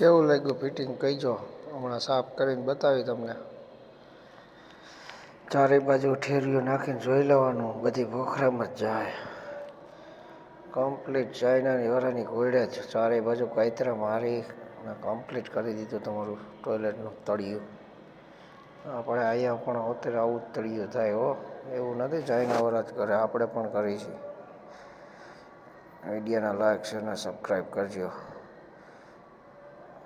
કેવું લાગ્યું ફિટિંગ કહીજો હમણાં સાફ કરીને બતાવી તમને ચારે બાજુ ઠેરિયું નાખીને જોઈ લેવાનું બધી ભોખરામાં જ જાય કમ્પ્લીટ ચાઇનાની વરાની ગોળે જ ચારે બાજુ કાયતરા મારી અને કમ્પ્લીટ કરી દીધું તમારું ટોયલેટનું તળિયું આપણે અહીંયા પણ અત્યારે આવું જ તળિયું થાય હો એવું નથી ચાઇના વરા જ કરે આપણે પણ કરીએ છીએ વિડીયોના લાઇક છે અને સબસ્ક્રાઈબ કરજો